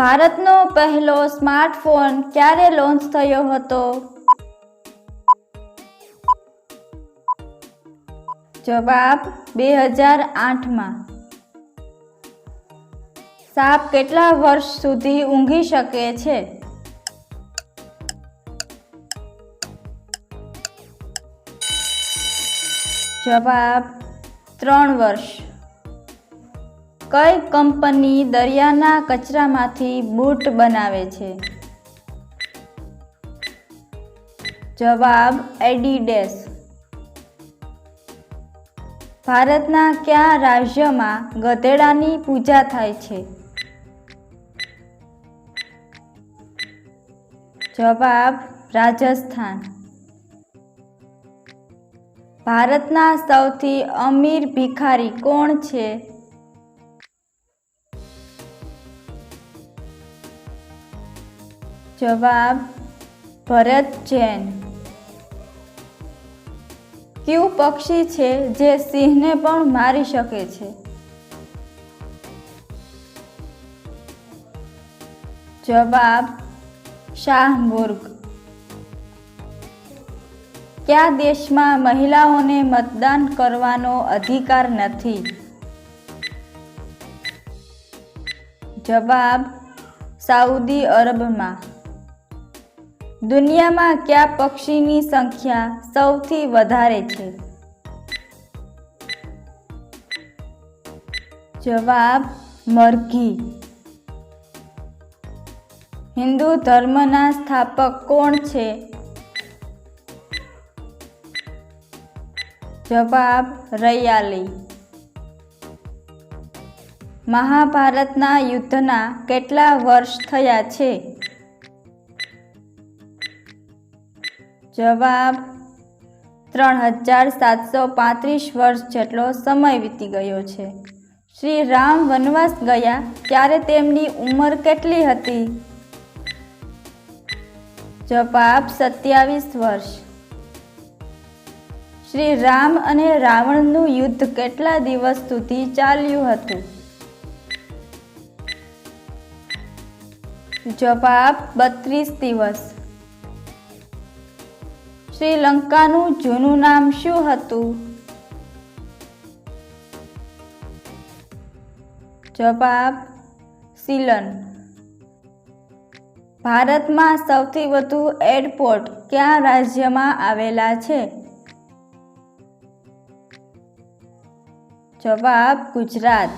ભારતનો પહેલો સ્માર્ટફોન ક્યારે લોન્ચ થયો હતો? જવાબ બે હજાર આઠમાં. સાપ કેટલા વર્ષ સુધી ઊંઘી શકે છે? જવાબ ત્રણ વર્ષ. કઈ કંપની દરિયાના કચરામાંથી બૂટ બનાવે છે? જવાબ, એડિડેસ. ભારતના કયા રાજ્યમાં ગધેડાની પૂજા થાય છે? જવાબ, રાજસ્થાન. ભારતના સૌથી અમીર ભિખારી કોણ છે? જવાબ ભરત જૈન. કયું પક્ષી છે જે સિંહને પણ મારી શકે છે? જવાબ શાહમુર્ગ. કયા દેશમાં મહિલાઓને મતદાન કરવાનો અધિકાર નથી? જવાબ સાઉદી અરબમાં. દુનિયામાં કયા પક્ષીની સંખ્યા સૌથી વધારે છે? જવાબ, મરઘી. હિન્દુ ધર્મના સ્થાપક કોણ છે? જવાબ, રૈયાલી. મહાભારતના યુદ્ધના કેટલા વર્ષ થયા છે? જવાબ ત્રણ હજાર સાતસો પાંત્રીસ વર્ષ જેટલો સમય વીતી ગયો છે. શ્રી રામ વનવાસ ગયા ત્યારે તેમની ઉંમર કેટલી હતી? જવાબ સત્યાવીસ વર્ષ. શ્રી રામ અને રાવણનું યુદ્ધ કેટલા દિવસ સુધી ચાલ્યું હતું? જવાબ બત્રીસ દિવસ. શ્રીલંકાનું જૂનું નામ શું હતું? જવાબ, સિલન. ભારતમાં સૌથી વધુ એરપોર્ટ કયા રાજ્યમાં આવેલા છે? જવાબ, ગુજરાત.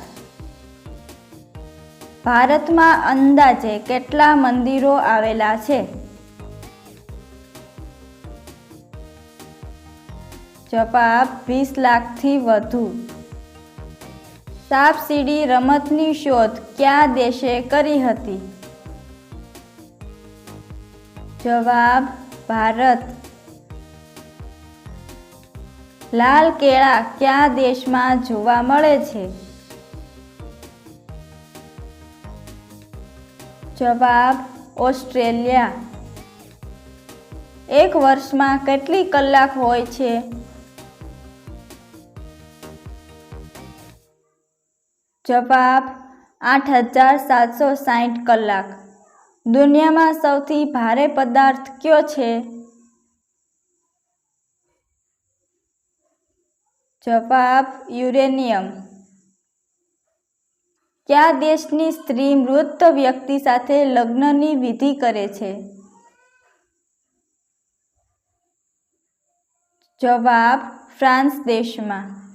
ભારતમાં અંદાજે કેટલા મંદિરો આવેલા છે? જવાબ વીસ લાખથી વધુ. સાપ સીડી રમતની શોધ કયા દેશે કરી હતી? જવાબ ભારત. લાલ કેળા કયા દેશમાં જોવા મળે છે? જવાબ ઓસ્ટ્રેલિયા. એક વર્ષમાં કેટલી કલાક હોય છે? જવાબ આઠ હજાર સાતસો સાઠ કલાક. દુનિયામાં સૌથી ભારે પદાર્થ કયો છે? જવાબ યુરેનિયમ. કયા દેશની સ્ત્રી મૃત વ્યક્તિ સાથે લગ્નની વિધિ કરે છે? જવાબ ફ્રાન્સ દેશમાં.